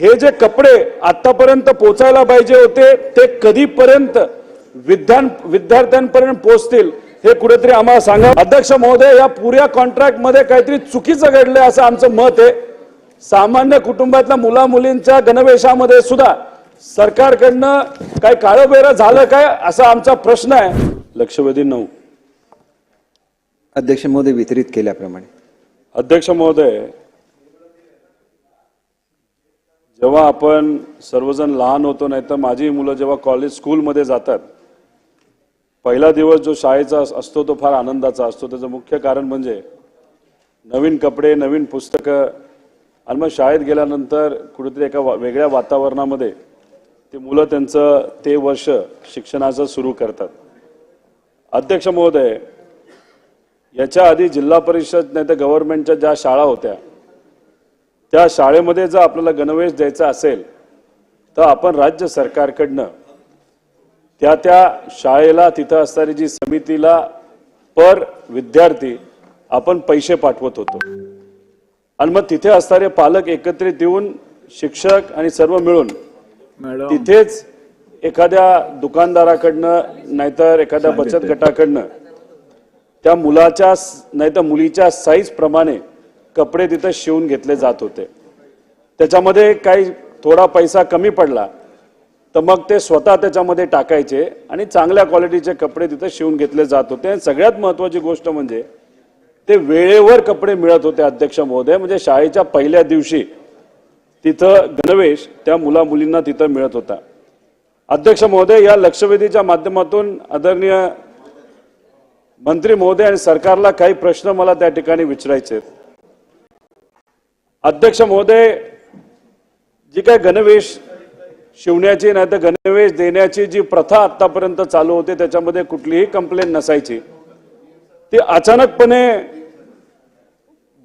हे जे कपडे आतापर्यंत पोचायला पाहिजे होते ते कधीपर्यंत विद्यान विद्यार्थ्यांपर्यंत पोहोचतील हे कुठेतरी आम्हाला सांगा. अध्यक्ष महोदय या पुऱ्या कॉन्ट्रॅक्टमध्ये काहीतरी चुकीचं घडलंय असं आमचं मत आहे. सामान्य कुटुंबातल्या मुला मुलींच्या गणवेशामध्ये सुद्धा सरकारकडनं काय काळोबेरं झालं काय असा आमचा प्रश्न आहे. लक्षवेधी नऊ. अध्यक्ष महोदय वितरित केल्याप्रमाणे. अध्यक्ष महोदय जेव्हा आपण सर्वजण लहान होतो नाही तर माझी मुलं जेव्हा कॉलेज स्कूलमध्ये जातात पहिला दिवस जो शाळेचा असतो तो फार आनंदाचा असतो. त्याचं मुख्य कारण म्हणजे नवीन कपडे नवीन पुस्तकं. आणि मग शाळेत गेल्यानंतर कुठेतरी एका वा- वेगळ्या वातावरणामध्ये ते मुलं त्यांचं ते वर्ष शिक्षणाचं सुरू करतात. अध्यक्ष महोदय याच्या आधी जिल्हा परिषद नाही तर गव्हर्नमेंटच्या ज्या शाळा होत्या त्या शाळेमध्ये जर आपल्याला गणवेश द्यायचा असेल तर आपण राज्य सरकारकडनं त्या त्या शाळेला तिथं असणारी जी समितीला पर विद्यार्थी आपण पैसे पाठवत होतो. आणि मग तिथे असणारे पालक एकत्रित येऊन शिक्षक आणि सर्व मिळून तिथेच एखाद्या दुकानदाराकडनं नाहीतर एखाद्या बचत गटाकडनं त्या मुलाच्या नाही तर मुलीच्या साईज प्रमाणे कपडे तिथं शिवून घेतले जात होते. त्याच्यामध्ये काही थोडा पैसा कमी पडला तर मग ते स्वतः त्याच्यामध्ये टाकायचे आणि चांगल्या क्वालिटीचे कपडे तिथं शिवून घेतले जात होते. आणि सगळ्यात महत्वाची गोष्ट म्हणजे ते वेळेवर कपडे मिळत होते अध्यक्ष महोदय. म्हणजे शाळेच्या पहिल्या दिवशी तिथं गणवेश त्या मुला मुलींना तिथं मिळत होता. अध्यक्ष महोदय या लक्षवेधीच्या माध्यमातून आदरणीय मंत्री महोदय आणि सरकारला काही प्रश्न मला त्या ठिकाणी विचारायचे आहेत. अध्यक्ष महोदय जी काय गणवेश शिवण्याची नाही तर गणवेश देण्याची जी प्रथा आतापर्यंत चालू होते त्याच्यामध्ये कुठलीही कंप्लेंट नसायची. ती अचानकपणे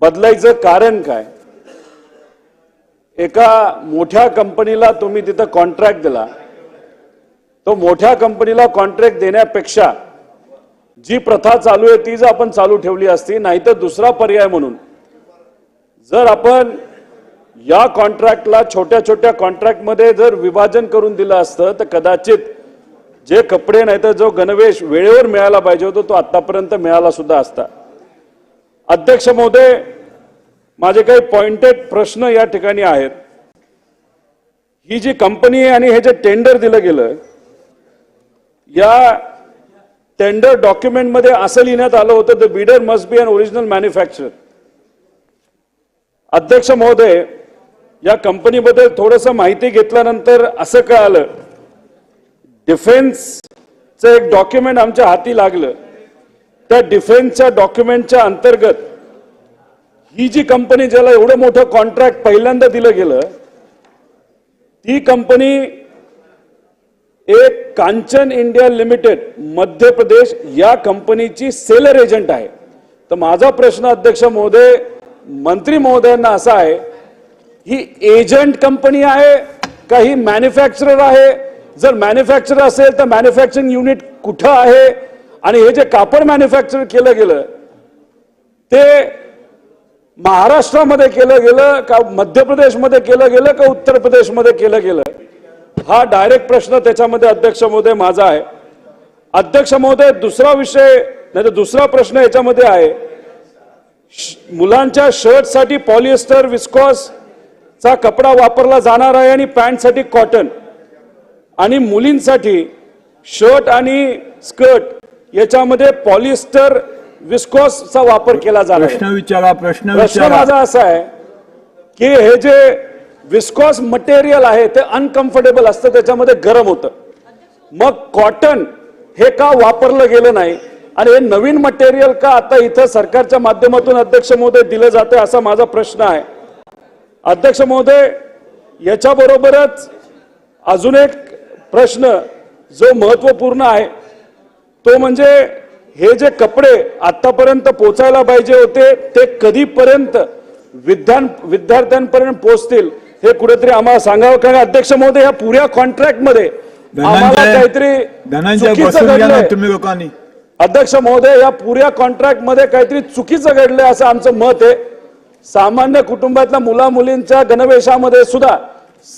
बदलायचं कारण काय? एका मोठ्या कंपनीला तुम्ही तिथं कॉन्ट्रॅक्ट दिला. तो मोठ्या कंपनीला कॉन्ट्रॅक्ट देण्यापेक्षा जी प्रथा चालू आहे ती जर आपण चालू ठेवली असती नाहीतर दुसरा पर्याय म्हणून जर आपण या कॉन्ट्रॅक्टला छोट्या छोट्या कॉन्ट्रॅक्टमध्ये जर विभाजन करून दिलं असतं तर कदाचित जे कपडे नाही तर जो गणवेश वेळेवर मिळायला पाहिजे होतो तो आतापर्यंत मिळाला सुद्धा असता. अध्यक्ष महोदय माझे काही पॉइंटेड प्रश्न या ठिकाणी आहेत. ही जी कंपनी आहे आणि हे जे टेंडर दिलं गेलं या टेंडर डॉक्युमेंटमध्ये असं लिहिण्यात आलं होतं the bidder must be an original manufacture अध्यक्ष महोदय या कंपनीबद्दल थोडंसं माहिती घेतल्यानंतर असं कळालं डिफेन्सचं एक डॉक्युमेंट आमच्या हाती लागलं. त्या डिफेन्सच्या डॉक्युमेंटच्या अंतर्गत ही जी कंपनी ज्याला एवढं मोठं कॉन्ट्रॅक्ट पहिल्यांदा दिलं गेलं ती कंपनी एक कांचन इंडिया लिमिटेड मध्य प्रदेश या कंपनीची सेलर एजंट आहे. तर माझा प्रश्न अध्यक्ष महोदय मंत्री महोदयांना असा आहे ही एजंट कंपनी आहे का ही मॅन्युफॅक्चरर आहे? जर मॅन्युफॅक्चरर असेल तर मॅन्युफॅक्चरिंग युनिट कुठं आहे? आणि हे जे कापड मॅन्युफॅक्चर केलं गेलं ते महाराष्ट्रामध्ये केलं गेलं का मध्य प्रदेशमध्ये केलं गेलं का उत्तर प्रदेशमध्ये केलं गेलं? हा डायरेक्ट प्रश्न त्याच्यामध्ये अध्यक्ष महोदय माझा आहे. अध्यक्ष महोदय दुसरा विषय नाही तर दुसरा प्रश्न याच्यामध्ये आहे. मुलांच्या शर्टसाठी पॉलिएस्टर विस्कॉस चा कपडा वापरला जाणार आहे आणि पॅन्टसाठी कॉटन. आणि मुलींसाठी शर्ट आणि स्कर्ट याच्यामध्ये पॉलिएस्टर विस्कॉसचा वापर केला जाणार प्रश्न विचारा प्रश्न प्रश्न माझा असा आहे की हे जे विस्कॉस मटेरियल आहे ते अनकम्फर्टेबल असतं त्याच्यामध्ये गरम होतं. मग कॉटन हे का वापरलं गेलं नाही? आणि हे नवीन मटेरियल का आता इथं सरकारच्या माध्यमातून अध्यक्ष महोदय दिलं जातं असा माझा प्रश्न आहे. अध्यक्ष महोदय याच्याबरोबरच अजून एक प्रश्न जो महत्त्वपूर्ण आहे तो म्हणजे हे जे कपडे आतापर्यंत पोचायला पाहिजे होते ते कधीपर्यंत विद्यां विद्यार्थ्यांपर्यंत पोहोचतील हे कुठेतरी आम्हाला सांगावं? कारण अध्यक्ष महोदय या पुऱ्या कॉन्ट्रॅक्टमध्ये आम्हाला काहीतरी. तुम्ही लोकांनी? अध्यक्ष महोदय या पुऱ्या कॉन्ट्रॅक्टमध्ये काहीतरी चुकीचं घडलंय असं आमचं मत आहे. सामान्य कुटुंबातल्या मुला मुलींच्या गणवेशामध्ये सुद्धा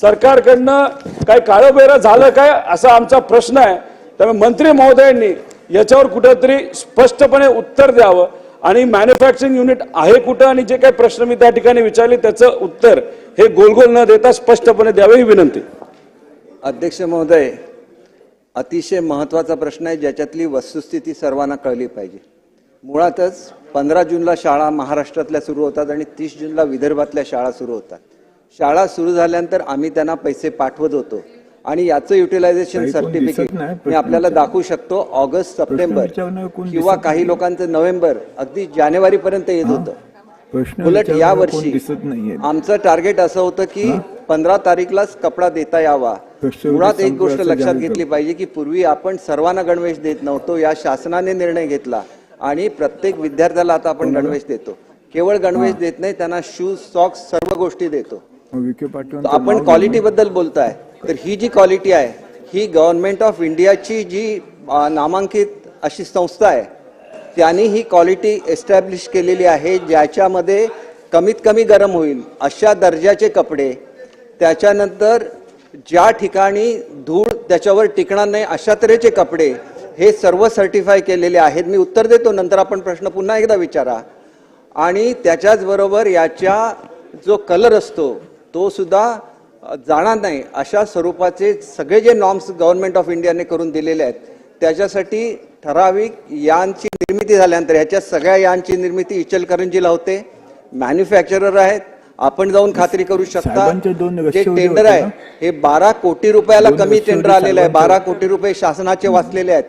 सरकारकडनं काही काळं झालं काय असा आमचा प्रश्न आहे. त्यामुळे मंत्री महोदयांनी याच्यावर कुठंतरी स्पष्टपणे उत्तर द्यावं. आणि मॅन्युफॅक्चरिंग युनिट आहे कुठं आणि जे काही प्रश्न मी त्या ठिकाणी विचारले त्याचं उत्तर हे गोलगोल न देता स्पष्टपणे द्यावे ही विनंती. अध्यक्ष महोदय अतिशय महत्त्वाचा प्रश्न आहे ज्याच्यातली वस्तुस्थिती सर्वांना कळली पाहिजे. मुळातच पंधरा जूनला शाळा महाराष्ट्रातल्या सुरू होतात आणि तीस जूनला विदर्भातल्या शाळा सुरू होतात. शाळा सुरू झाल्यानंतर आम्ही त्यांना पैसे पाठवत होतो. आणि याचं युटिलायझेशन सर्टिफिकेट मी आपल्याला दाखवू शकतो ऑगस्ट सप्टेंबर किंवा काही लोकांचं नोव्हेंबर अगदी जानेवारी पर्यंत येत होतं. उलट या वर्षी आमचं टार्गेट असं होतं की पंधरा तारीखलाच कपडा देता यावा. मुळात एक गोष्ट लक्षात घेतली पाहिजे की पूर्वी आपण सर्वांना गणवेश देत नव्हतो या शासनाने निर्णय घेतला आणि प्रत्येक विद्यार्थ्याला आता आपण गणवेश देतो. केवळ गणवेश देत नाही त्यांना शूज सॉक्स सर्व गोष्टी देतो. आपण क्वालिटी बद्दल बोलताय. तर ही जी क्वालिटी आहे ही गव्हर्नमेंट ऑफ इंडियाची जी नामांकित अशी संस्था आहे त्यांनी ही क्वालिटी एस्टॅब्लिश केलेली आहे ज्याच्यामध्ये कमीत कमी गरम होईल अशा दर्जाचे कपडे त्याच्यानंतर ज्या ठिकाणी धूळ त्याच्यावर टिकणार नाही अशा तऱ्हेचे कपडे हे सर्व सर्टिफाय केलेले आहेत. मी उत्तर देतो नंतर आपण प्रश्न पुन्हा एकदा विचारा. आणि त्याच्याचबरोबर याच्या जो कलर असतो तो सुद्धा जाणार नाही. अशा स्वरूपाचे सगळे जे नॉर्म्स गव्हर्नमेंट ऑफ इंडियाने करून दिलेले आहेत त्याच्यासाठी ठराविक यांची निर्मिती झाल्यानंतर ह्याच्या सगळ्या यांची निर्मिती इचलकरंजीला होते. मॅन्युफॅक्चरर आहेत आपण जाऊन खात्री करू शकता जे टेंडर आहे? हे बारा कोटी रुपयाला कमी टेंडर आलेलं आहे. बारा कोटी रुपये शासनाचे वाचलेले आहेत.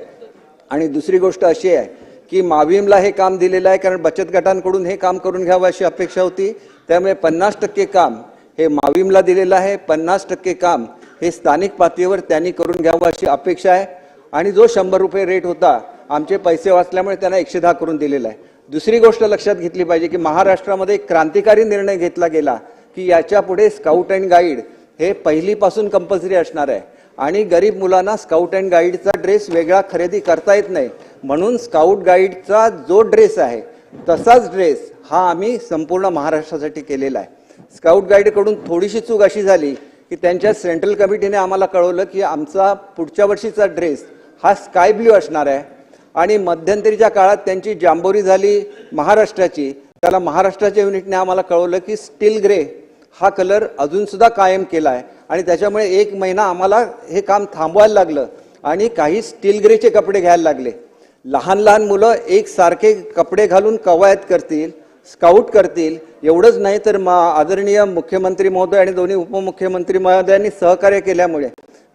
आणि दुसरी गोष्ट अशी आहे की माविमला हे काम दिलेलं आहे कारण बचत गटांकडून हे काम करून घ्यावं अशी अपेक्षा होती. त्यामुळे पन्नास टक्के काम हे माविमला दिलेलं आहे. पन्नास टक्के काम हे स्थानिक पातळीवर त्यांनी करून घ्यावं अशी अपेक्षा आहे. आणि जो शंभर रुपये रेट होता आमचे पैसे वाचल्यामुळे त्यांना एकशे दहा करून दिलेला आहे. दुसरी गोष्ट लक्षात घेतली पाहिजे की महाराष्ट्रामध्ये एक क्रांतिकारी निर्णय घेतला गेला की याच्यापुढे स्काउट अँड गाईड हे पहिलीपासून कंपल्सरी असणार आहे. आणि गरीब मुलांना स्काउट अँड गाईडचा ड्रेस वेगळा खरेदी करता येत नाही. म्हणून स्काउट गाईडचा जो ड्रेस आहे तसाच ड्रेस हा आम्ही संपूर्ण महाराष्ट्रासाठी केलेला आहे. स्काउट गाईडकडून थोडीशी चूक अशी झाली की त्यांच्या सेंट्रल कमिटीने आम्हाला कळवलं की आमचा पुढच्या वर्षीचा ड्रेस हा स्काय ब्ल्यू असणार आहे. आणि मध्यंतरीच्या काळात त्यांची जांबोरी झाली महाराष्ट्राची. त्याला महाराष्ट्राच्या युनिटने आम्हाला कळवलं की स्टील ग्रे हा कलर अजूनसुद्धा कायम केला आहे आणि त्याच्यामुळे एक महिना आम्हाला हे काम थांबवायला लागलं आणि काही स्टील ग्रेचे कपडे घ्यायला लागले. लहान लहान मुलं एकसारखे कपडे घालून कवायत करतील स्काउट करतील. एवढंच नाही तर मा आदरणीय मुख्यमंत्री महोदय आणि दोन्ही उपमुख्यमंत्री महोदयांनी सहकार्य केल्यामुळे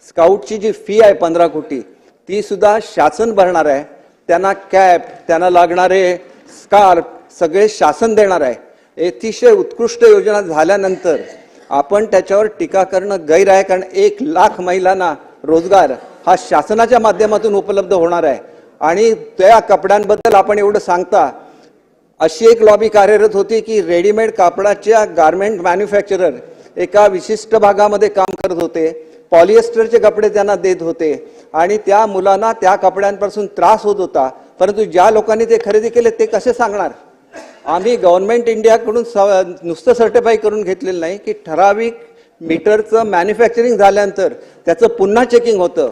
स्काउटची जी फी आहे पंधरा कोटी ती सुद्धा शासन भरणार आहे. त्यांना कॅप त्यांना लागणारे स्कार्फ सगळे शासन देणार आहे. अतिशय उत्कृष्ट योजना झाल्यानंतर आपण त्याच्यावर टीका करणं गैर आहे कारण एक लाख महिलांना रोजगार हा शासनाच्या माध्यमातून उपलब्ध होणार आहे. आणि त्या कपड्यांबद्दल आपण एवढं सांगता अशी एक लॉबी कार्यरत होती की रेडीमेड कापडाच्या गारमेंट मॅन्युफॅक्चरर एका विशिष्ट भागामध्ये काम करत होते. पॉलिएस्टरचे कपडे त्यांना देत होते. आणि त्या मुलांना त्या कपड्यांपासून त्रास होत होता. परंतु ज्या लोकांनी ते खरेदी केले ते कसे सांगणार? आम्ही गव्हर्नमेंट इंडियाकडून स- नुसतं सर्टिफाय करून घेतलेलं नाही की ठराविक मीटरचं मॅन्युफॅक्चरिंग झाल्यानंतर त्याचं पुन्हा चेकिंग होतं.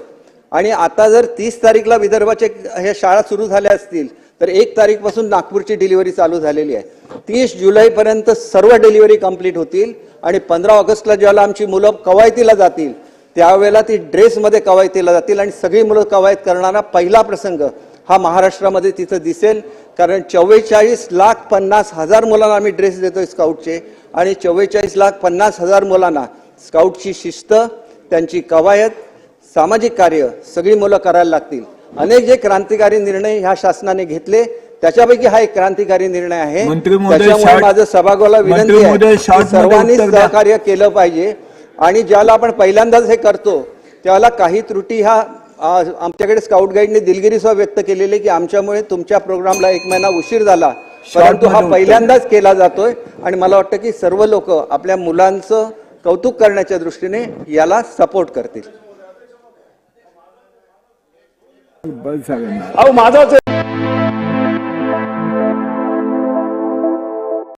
आणि आता जर तीस तारीखला विदर्भाचे हे शाळा सुरू झाल्या असतील तर एक तारीखपासून नागपूरची डिलिव्हरी चालू झालेली आहे. तीस जुलैपर्यंत सर्व डिलिव्हरी कंप्लीट होतील आणि पंधरा ऑगस्टला ज्याला आमची मुलं कवायतीला जातील त्यावेळेला ती ड्रेसमध्ये कवायतीला जातील आणि सगळी मुलं कवायत करणारा पहिला प्रसंग हा महाराष्ट्रामध्ये तिथं दिसेल. कारण चव्वेचाळीस लाख पन्नास हजार मुलांना आम्ही ड्रेस देतोय स्काउटचे आणि चव्वेचाळीस लाख पन्नास हजार मुलांना स्काउटची शिस्त त्यांची कवायत सामाजिक कार्य सगळी मुलं करायला लागतील. अनेक जे क्रांतिकारी निर्णय ह्या शासनाने घेतले त्याच्यापैकी हा एक क्रांतिकारी निर्णय आहे. त्याच्यामुळे माझं सभागृहाला विनंती आहे सर्वांनी. सहकार्य केलं पाहिजे. आणि ज्याला आपण पहिल्यांदाच हे करतो त्याला काही त्रुटी ह्या आमच्याकडे स्काउट गाईडने दिलगिरीसह व्यक्त केलेली की आमच्यामुळे तुमच्या प्रोग्रामला एक महिना उशीर झाला परंतु हा. पहिल्यांदाच केला जातोय आणि मला वाटतं की सर्व लोक आपल्या मुलांचं कौतुक करण्याच्या दृष्टीने याला सपोर्ट करतील अहो माझाच आहे.